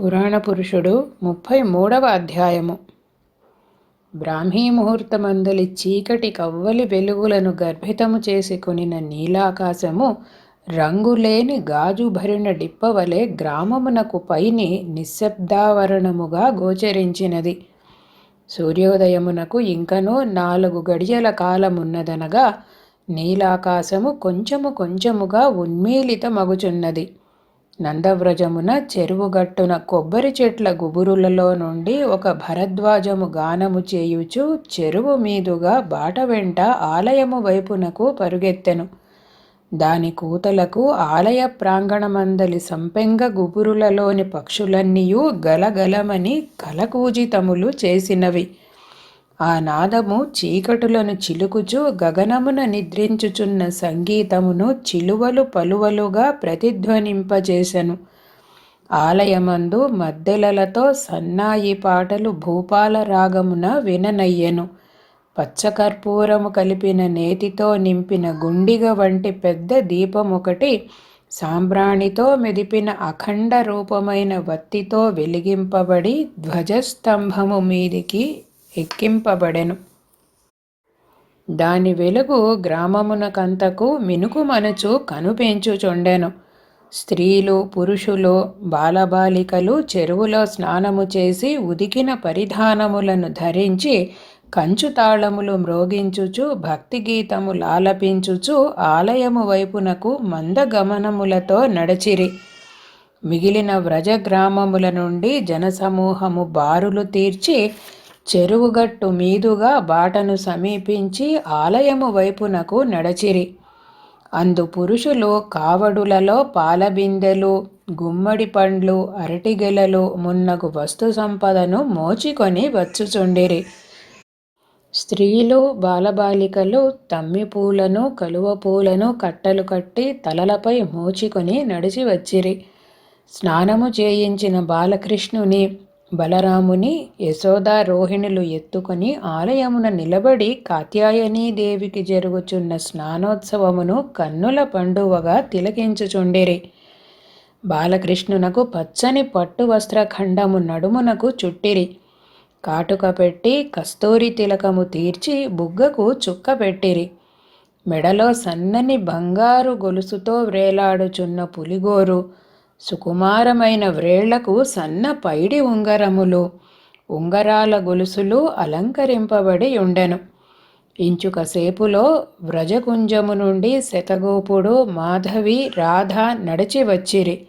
పురాణ పురుషుడు ముప్పై మూడవ అధ్యాయము. బ్రాహ్మీ ముహూర్తమందలి చీకటి కవ్వలి వెలుగులను గర్భితము చేసుకునిన నీలాకాశము రంగులేని గాజు భరిన డిప్పవలె గ్రామమునకు పైని నిశ్శబ్దావరణముగా గోచరించినది. సూర్యోదయమునకు ఇంకనూ నాలుగు గడియల కాలమున్నదనగా నీలాకాశము కొంచెము కొంచెముగా ఉన్మీలితమగుచున్నది. నందవ్రజమున చెరువుగట్టున కొబ్బరి చెట్ల గుబురులలో నుండి ఒక భరద్వాజము గానము చేయుచు చెరువు మీదుగా బాట వెంట ఆలయము వైపునకు పరుగెత్తెను. దాని కూతలకు ఆలయ ప్రాంగణమందలి సంపెంగ గుబురులలోని పక్షులన్నీయూ గలగలమని కలకూజితములు చేసినవి. ఆ నాదము చీకటులను చిలుకుచు గగనమున నిద్రించుచున్న సంగీతమును చిలువలు పలువలుగా ప్రతిధ్వనింపజేశను ఆలయమందు మద్దెలలతో సన్నాయి పాటలు భూపాల రాగమున విననయ్యెను. పచ్చకర్పూరము కలిపిన నేతితో నింపిన గుండిగ వంటి పెద్ద దీపమొకటి సాంబ్రాణితో మెదిపిన అఖండ రూపమైన వత్తితో వెలిగింపబడి ధ్వజస్తంభము మీదికి ఎక్కింపబడెను. దాని వెలుగు గ్రామమునకంతకు మినుకుమనుచు కనుపెంచుచుండెను స్త్రీలు పురుషులు బాలబాలికలు చెరువులో స్నానము చేసి ఉదికిన పరిధానములను ధరించి కంచుతాళములు మ్రోగించుచు భక్తి గీతములు ఆలపించుచు ఆలయము వైపునకు మందగమనములతో నడచిరి. మిగిలిన వ్రజగ్రామముల నుండి జనసమూహము బారులు తీర్చి చెరువుగట్టు మీదుగా బాటను సమీపించి ఆలయము వైపునకు నడచిరి. అందు పురుషులు కావడులలో పాలబిందెలు గుమ్మడి పండ్లు అరటిగెలలు మున్నగు వస్తు సంపదను మోచికొని వచ్చుచుండిరి. స్త్రీలు బాలబాలికలు తమ్మి పూలను కలువ పూలను కట్టలు కట్టి తలలపై మోచుకొని నడిచి వచ్చిరి స్నానము చేయించిన బాలకృష్ణుని బలరాముని యశోదా రోహిణులు ఎత్తుకొని ఆలయమున నిలబడి దేవికి జరుగుచున్న స్నానోత్సవమును కన్నుల పండువగా తిలకించుచుండిరి. బాలకృష్ణునకు పచ్చని పట్టు వస్త్రఖండము నడుమునకు చుట్టిరి. కాటుక పెట్టి కస్తూరి తిలకము తీర్చి బుగ్గకు చుక్క పెట్టిరి. మెడలో సన్నని బంగారు గొలుసుతో వ్రేలాడుచున్న పులిగోరు సుకుమారమైన వ్రేళ్ళకు సన్న పైడి ఉంగరములు ఉంగరాల గొలుసులు అలంకరింపబడి ఉండెను. ఇంచుకసేపులో వ్రజకుంజము నుండి శతగోపుడు మాధవి రాధ నడిచి వచ్చిరి.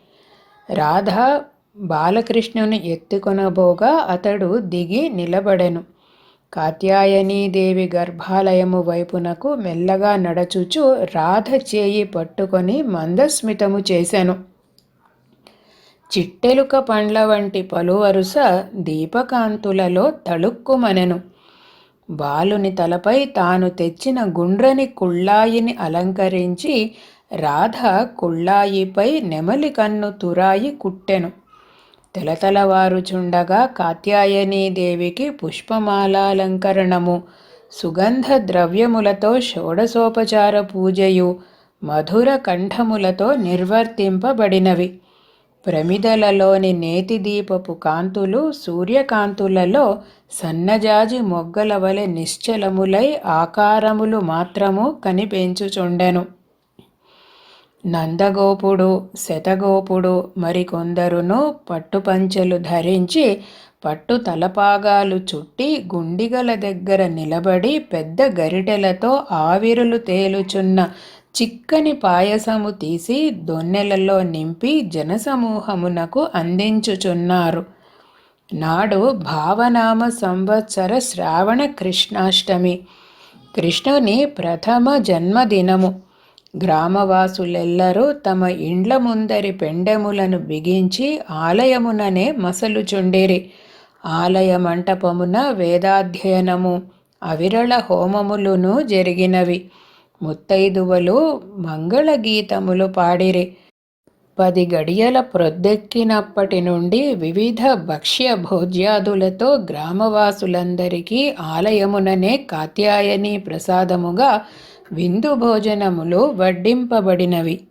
రాధ బాలకృష్ణుని ఎత్తుకొనబోగా అతడు దిగి నిలబడెను. కాత్యాయనీదేవి గర్భాలయము వైపునకు మెల్లగా నడచుచు రాధ చేయి పట్టుకొని మందస్మితము చేశాను చిట్టెలుక పండ్ల వంటి పలువరుస దీపకాంతులలో తళుక్కుమనెను. బాలుని తలపై తాను తెచ్చిన గుండ్రని కుళ్ళాయిని అలంకరించి రాధ కుళ్ళాయిపై నెమలి కన్ను తురాయి కుట్టెను. తెలతలవారుచుండగా కాత్యాయనీదేవికి పుష్పమాలాలంకరణము. సుగంధ ద్రవ్యములతో షోడసోపచార పూజయు. మధుర కంఠములతో నిర్వర్తింపబడినవి. ప్రమిదలలోని నేతి దీపపు కాంతులు సూర్యకాంతులలో సన్నజాజి మొగ్గల వలె నిశ్చలములై ఆకారములు మాత్రము కనిపించుచుండెను. నందగోపుడు శతగోపుడు మరికొందరును పట్టుపంచెలు ధరించి పట్టు తలపాగాలు చుట్టి గుండిగల దగ్గర నిలబడి పెద్ద గరిటెలతో ఆవిరులు తేలుచున్న చిక్కని పాయసము తీసి దొన్నెలలో నింపి జనసమూహమునకు అందించుచున్నారు. నాడు భావనామ సంవత్సర శ్రావణ కృష్ణాష్టమి. కృష్ణుని ప్రథమ జన్మదినము. గ్రామవాసులెల్లరూ తమ ఇండ్ల ముందరి పెండెములను బిగించి ఆలయముననే మసలుచుండిరి. ఆలయ మంటపమున వేదాధ్యయనము అవిరళ హోమములును జరిగినవి. ముత్తైదువలు మంగళగీతములు పాడిరి. పది గడియల ప్రొద్దెక్కినప్పటి నుండి వివిధ భక్ష్య భోజ్యాదులతో గ్రామవాసులందరికీ ఆలయముననే కాత్యాయని ప్రసాదముగా విందు భోజనములు వడ్డింపబడినవి.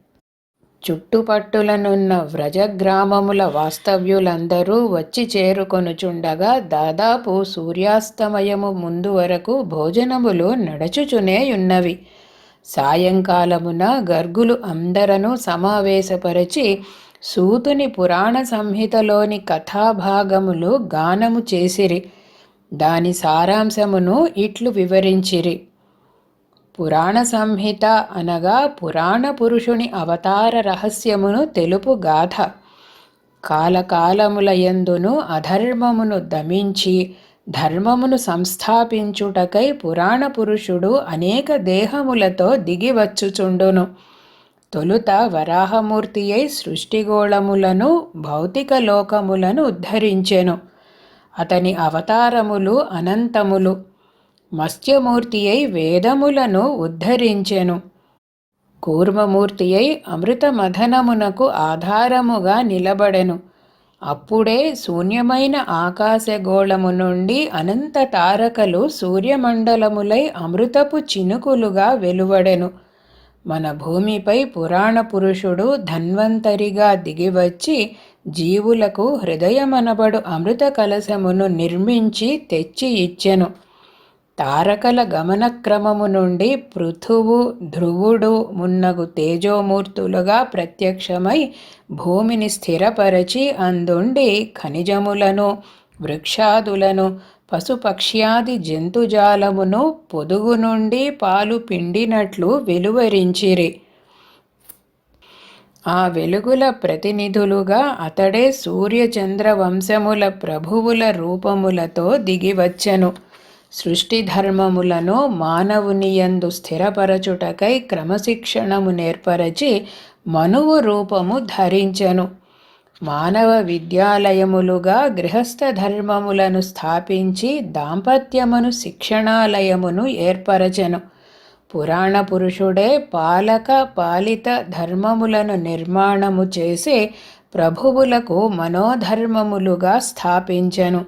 చుట్టుపట్టులనున్న వ్రజగ్రామముల వాస్తవ్యులందరూ వచ్చి చేరుకొనుచుండగా దాదాపు సూర్యాస్తమయము ముందు వరకు భోజనములు నడచుచునేయున్నవి. సాయంకాలమున గర్గులు అందరను సమావేశపరచి సూతుని పురాణ సంహితలోని కథాభాగములు గానము చేసిరి. దాని సారాంశమును ఇట్లు వివరించిరి. పురాణ సంహిత అనగా పురాణ పురుషుని అవతార రహస్యమును తెలుపు గాథ. కాలకాలములయందును అధర్మమును దమించి ధర్మమును సంస్థాపించుటకై పురాణ పురుషుడు అనేక దేహములతో దిగివచ్చుచుండును. తొలుత వరాహమూర్తి అయి సృష్టిగోళములను భౌతిక లోకములను ఉద్ధరించెను. అతని అవతారములు అనంతములు. మత్స్యమూర్తి అయి వేదములను ఉద్ధరించెను. కూర్మమూర్తి అయి అమృతమథనమునకు ఆధారముగా నిలబడెను. అప్పుడే శూన్యమైన ఆకాశగోళము నుండి అనంత తారకలు సూర్యమండలములై అమృతపు చినుకులుగా వెలువడెను. మన భూమిపై పురాణ పురుషుడు ధన్వంతరిగా దిగివచ్చి జీవులకు హృదయమనబడు అమృత కలశమును నిర్మించి తెచ్చి ఇచ్చెను. తారకల గమనక్రమము నుండి పృథువు ధ్రువుడు మున్నగు తేజోమూర్తులుగా ప్రత్యక్షమై భూమిని స్థిరపరచి అందుండి ఖనిజములను వృక్షాదులను పశుపక్ష్యాది జంతుజాలమును పొదుగు నుండి పాలు పిండినట్లు వెలువరించిరి. ఆ వెలుగుల ప్రతినిధులుగా అతడే సూర్యచంద్ర వంశముల ప్రభువుల రూపములతో దిగివచ్చెను. సృష్టి ధర్మములను మానవునియందు స్థిరపరచుటకై క్రమశిక్షణము నేర్పరచి మనువు రూపము ధరించెను. మానవ విద్యాలయములుగా గృహస్థ ధర్మములను స్థాపించి దాంపత్యమును శిక్షణాలయమును ఏర్పరచెను. పురాణ పురుషుడే పాలక పాలిత ధర్మములను నిర్మాణము చేసి ప్రభువులకు మనోధర్మములుగా స్థాపించెను.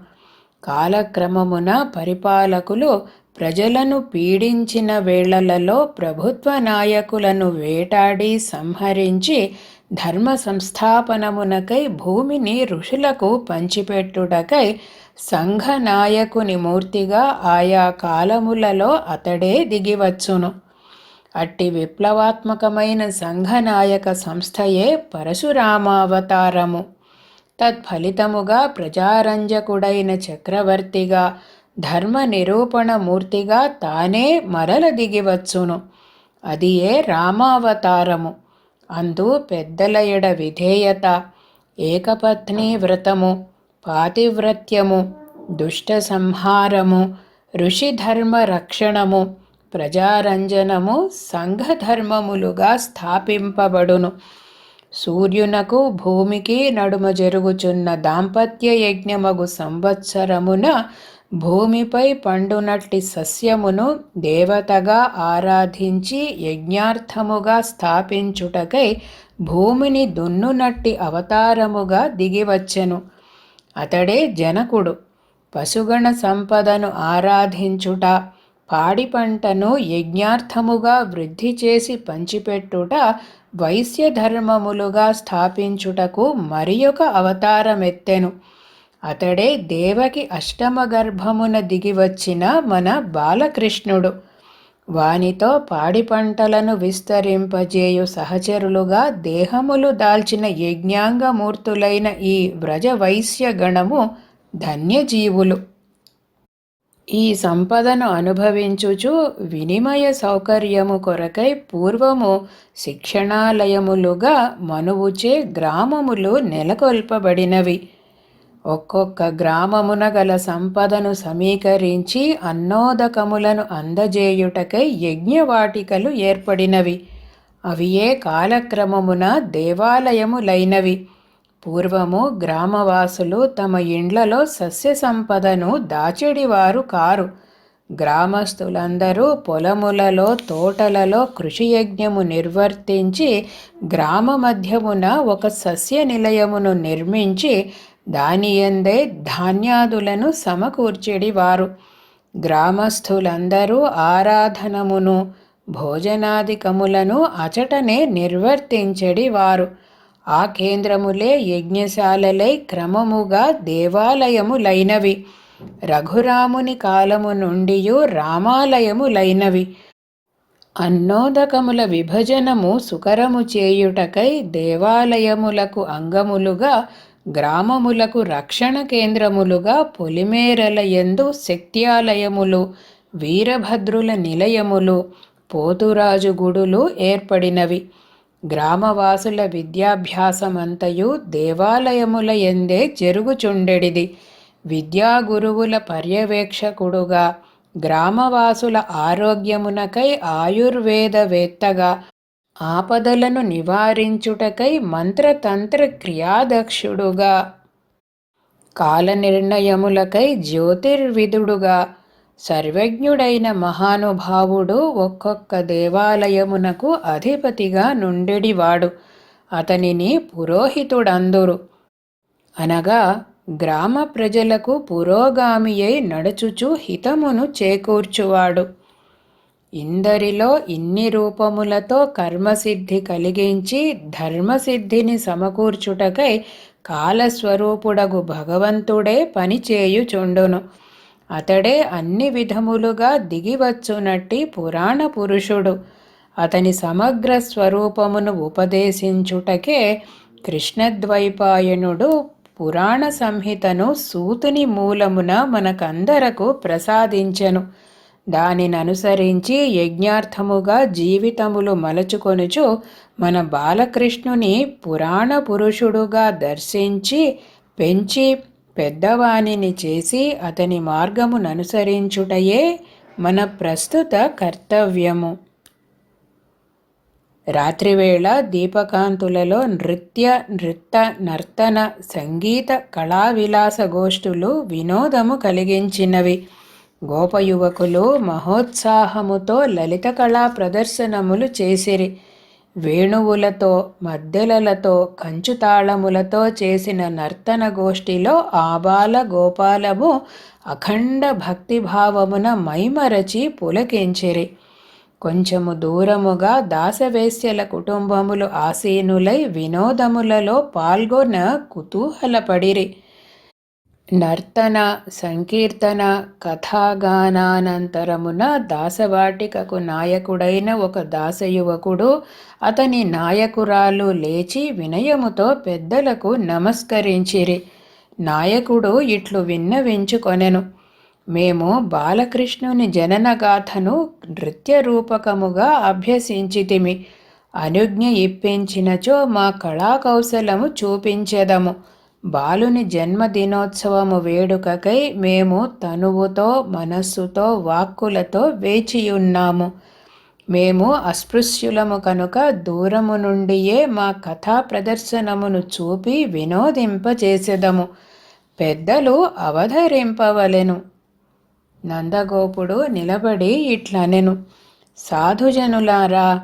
కాలక్రమమున పరిపాలకులు ప్రజలను పీడించిన వేళలలో ప్రభుత్వ నాయకులను వేటాడి సంహరించి ధర్మ సంస్థాపనమునకై భూమిని ఋషులకు పంచిపెట్టుటకై సంఘ నాయకుని మూర్తిగా ఆయా కాలములలో అతడే దిగివచ్చును. అట్టి విప్లవాత్మకమైన సంఘనాయక సంస్థయే పరశురామావతారము. తత్ఫలితముగా ప్రజారంజకుడైన చక్రవర్తిగా ధర్మ నిరూపణ మూర్తిగా తానే మరల దిగివచ్చును అది ఏ రామావతారము? అందు పెద్దల ఎడ విధేయత ఏకపత్ని వ్రతము పాతివ్రత్యము దుష్ట సంహారము ఋషిధర్మ రక్షణము ప్రజారంజనము సంఘధర్మములుగా స్థాపింపబడును. సూర్యునకు భూమికి నడుమ జరుగుచున్న దాంపత్య యజ్ఞమగు సంవత్సరమున భూమిపై పండునట్టి సస్యమును దేవతగా ఆరాధించి యజ్ఞార్థముగా స్థాపించుటకై భూమిని దున్నునట్టి అవతారముగా దిగివచ్చెను. అతడే జనకుడు. పశుగణ సంపదను ఆరాధించుట పాడి పంటను యజ్ఞార్థముగా వృద్ధి చేసి పంచిపెట్టుట వైశ్య ధర్మములుగా స్థాపించుటకు మరి ఒక అవతారమెత్తెను. అతడే దేవకి అష్టమ గర్భమున దిగివచ్చిన మన బాలకృష్ణుడు. వానితో పాడి పంటలను విస్తరింపజేయు సహచరులుగా దేహములు దాల్చిన యజ్ఞాంగమూర్తులైన ఈ వ్రజ ధన్యజీవులు. ఈ సంపదను అనుభవించుచు వినిమయ సౌకర్యము కొరకై పూర్వము శిక్షణాలయములుగా మనువుచే గ్రామములు నెలకొల్పబడినవి. ఒక్కొక్క గ్రామమున గల సంపదను సమీకరించి అన్నోదకములను అందజేయుటకై యజ్ఞవాటికలు ఏర్పడినవి. అవి ఏ కాలక్రమమున దేవాలయములైనవి. పూర్వము గ్రామవాసులు తమ ఇండ్లలో సస్య సంపదను దాచెడివారు కారు. గ్రామస్తులందరూ పొలములలో తోటలలో కృషియజ్ఞము నిర్వర్తించి గ్రామ మధ్యమున ఒక సస్య నిలయమును నిర్మించి దానియందే ధాన్యాదులను సమకూర్చెడివారు. గ్రామస్థులందరూ ఆరాధనమును భోజనాదికములను అచటనే నిర్వర్తించడి వారు ఆ కేంద్రములే యజ్ఞశాలలై క్రమముగా దేవాలయములైనవి. రఘురాముని కాలము నుండి రామాలయములైనవి. అన్నోదకముల విభజనము సుకరము చేయుటకై దేవాలయములకు అంగములుగా గ్రామములకు రక్షణ కేంద్రములుగా పొలిమేరల ఎందు శక్త్యాలయములు వీరభద్రుల నిలయములు పోతురాజు గుడులు ఏర్పడినవి. గ్రామవాసుల విద్యాభ్యాసమంతయు దేవాలయముల ఎందే జరుగుచుండెడిది. విద్యాగురువుల పర్యవేక్షకుడుగా గ్రామవాసుల ఆరోగ్యమునకై ఆయుర్వేదవేత్తగా ఆపదలను నివారించుటకై మంత్రతంత్ర క్రియాదక్షుడుగా కాలనిర్ణయములకై జ్యోతిర్విధుడుగా సర్వజ్ఞుడైన మహానుభావుడు ఒక్కొక్క దేవాలయమునకు అధిపతిగా నుండెడివాడు. అతనిని పురోహితుడందురు. అనగా గ్రామ ప్రజలకు పురోగామియై నడుచుచు హితమును చేకూర్చువాడు. ఇందరిలో ఇన్ని రూపములతో కర్మసిద్ధి కలిగించి ధర్మసిద్ధిని సమకూర్చుటకై కాలస్వరూపుడగు భగవంతుడే పనిచేయుచుండును. అతడే అన్ని విధములుగా దిగివచ్చునట్టి పురాణ పురుషుడు. అతని సమగ్ర స్వరూపమును ఉపదేశించుటకే కృష్ణద్వైపాయనుడు పురాణ సంహితను సూతుని మూలమున మనకందరకు ప్రసాదించెను. దానిని అనుసరించి యజ్ఞార్థముగా జీవితములు మలచుకొనుచు మన బాలకృష్ణుని పురాణ పురుషుడుగా దర్శించి పెంచి పెద్దవాణిని చేసి అతని మార్గముననుసరించుటయే మన ప్రస్తుత కర్తవ్యము. రాత్రివేళ దీపకాంతులలో నృత్య నృత్త నర్తన సంగీత కళావిలాస గోష్ఠులు వినోదము కలిగించినవి. గోపయువకులు మహోత్సాహముతో లలిత కళా ప్రదర్శనములు చేసిరి. వేణువులతో మద్దెలలతో కంచుతాళములతో చేసిన నర్తన గోష్ఠిలో ఆబాల గోపాలము అఖండ భక్తిభావమున మైమరచి పులకించిరి. కొంచెము దూరముగా దాసవేశ్యల కుటుంబములు ఆసీనులై వినోదములలో పాల్గొన కుతూహలపడిరి. నర్తన సంకీర్తన కథాగానానంతరమున దాసవాటికకు నాయకుడైన ఒక దాసయువకుడు అతని నాయకురాలు లేచి వినయముతో పెద్దలకు నమస్కరించిరి. నాయకుడు ఇట్లు విన్నవించుకొనెను. మేము బాలకృష్ణుని జననగాథను నృత్యరూపకముగా అభ్యసించితిమి. అనుజ్ఞ ఇప్పించినచో మా కళాకౌశలము చూపించెదము. బాలుని జన్మదినోత్సవము వేడుకకై మేము తనువుతో మనస్సుతో వాక్కులతో వేచియున్నాము. మేము అస్పృశ్యులము కనుక దూరము నుండియే మా కథా ప్రదర్శనమును చూపి వినోదింపచేసెదము పెద్దలు అవధరింపవలెను. నందగోపుడు నిలబడి ఇట్లనెను. సాధుజనులారా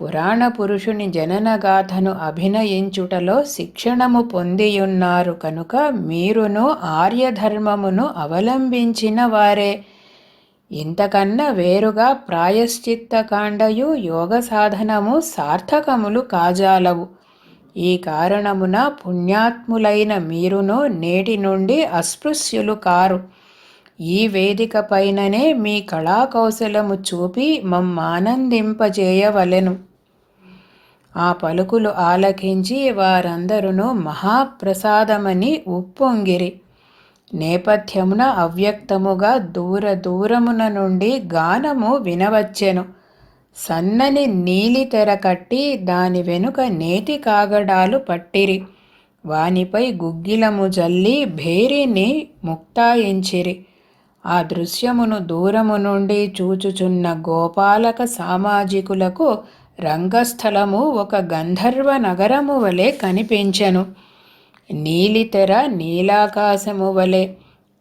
పురాణ పురుషుని జననగాథను అభినయించుటలో శిక్షణము పొందియున్నారు కనుక మీరును ఆర్యధర్మమును అవలంబించిన వారే. ఇంతకన్నా వేరుగా ప్రాయశ్చిత్తకాండయు యోగ సాధనము సార్థకములు కాజాలవు. ఈ కారణమున పుణ్యాత్ములైన మీరును నేటి నుండి అస్పృశ్యులు కారు. ఈ వేదిక పైననే మీ కళాకౌశలము చూపి మమ్మానందింపజేయవలెను. ఆ పలుకులు ఆలకించి వారందరూ మహాప్రసాదమని ఉప్పొంగిరి. నేపథ్యమున అవ్యక్తముగా దూర దూరమున నుండి గానము వినవచ్చెను. సన్నని నీలి తెర కట్టి దాని వెనుక నేతి కాగడాలు పట్టిరి. వానిపై గుగ్గిలము జల్లి భేరిని ముక్తాయించిరి. ఆ దృశ్యమును దూరము నుండి చూచుచున్న గోపాలక సామాజికులకు రంగస్థలము ఒక గంధర్వ నగరము వలె కనిపించెను. నీలితెర నీలాకాశము వలె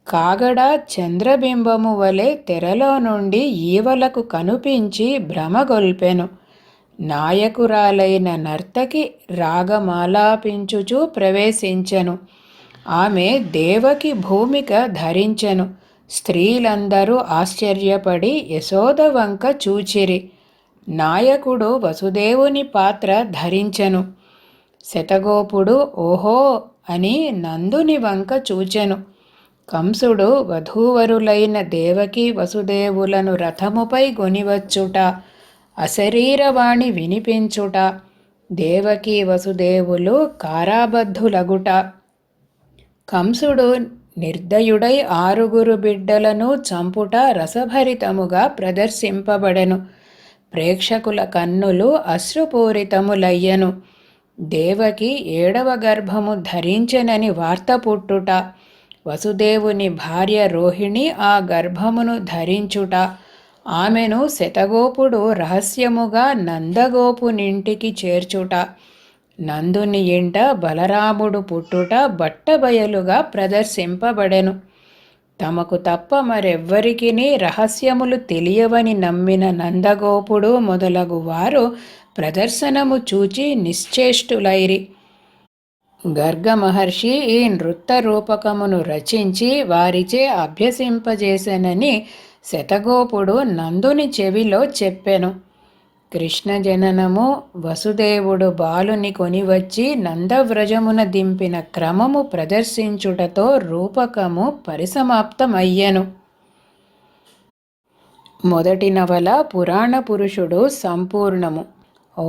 కాగడ చంద్రబింబము వలె తెరలో నుండి ఈవలకు కనిపించి భ్రమగొల్పెను నాయకురాలైన నర్తకి రాగమాలాపించుచూ ప్రవేశించెను. ఆమె దేవకి భూమిక ధరించెను. స్త్రీలందరూ ఆశ్చర్యపడి యశోద వంక చూచిరి. నాయకుడు వసుదేవుని పాత్ర ధరించెను. శతగోపుడు ఓహో అని నందుని వంక చూచెను. కంసుడు వధూవరులైన దేవకి వసుదేవులను రథముపై గొనివచ్చుట అశరీరవాణి వినిపించుట దేవకి వసుదేవులు కారాబద్ధులగుట. కంసుడు నిర్దయుడై ఆరుగురు బిడ్డలను చంపుట రసభరితముగా ప్రదర్శింపబడెను. ప్రేక్షకుల కన్నులు అశ్రుపూరితములయ్యను. దేవకి ఏడవ గర్భము ధరించెనని వార్త పుట్టుట. వసుదేవుని భార్య రోహిణి ఆ గర్భమును ధరించుట. ఆమెను శతగోపుడు రహస్యముగా నందగోపునింటికి చేర్చుట. నందుని ఇంట బలరాముడు పుట్టుట బట్టబయలుగా ప్రదర్శింపబడెను. తమకు తప్ప మరెవ్వరికీ రహస్యములు తెలియవని నమ్మిన నందగోపుడు మొదలగు వారు ప్రదర్శనము చూచి నిశ్చేష్టులైరి. గర్గ మహర్షి ఈ నృత్త రూపకమును రచించి వారిచే అభ్యసింపజేసెనని శతగోపుడు నందుని చెవిలో చెప్పెను. కృష్ణ జననము వసుదేవుడు బాలుని కొనివచ్చి నందవ్రజమున దింపిన క్రమము ప్రదర్శించుటతో రూపకము పరిసమాప్తమయ్యను. మొదటి నవల పురాణ పురుషుడు సంపూర్ణము. ఓ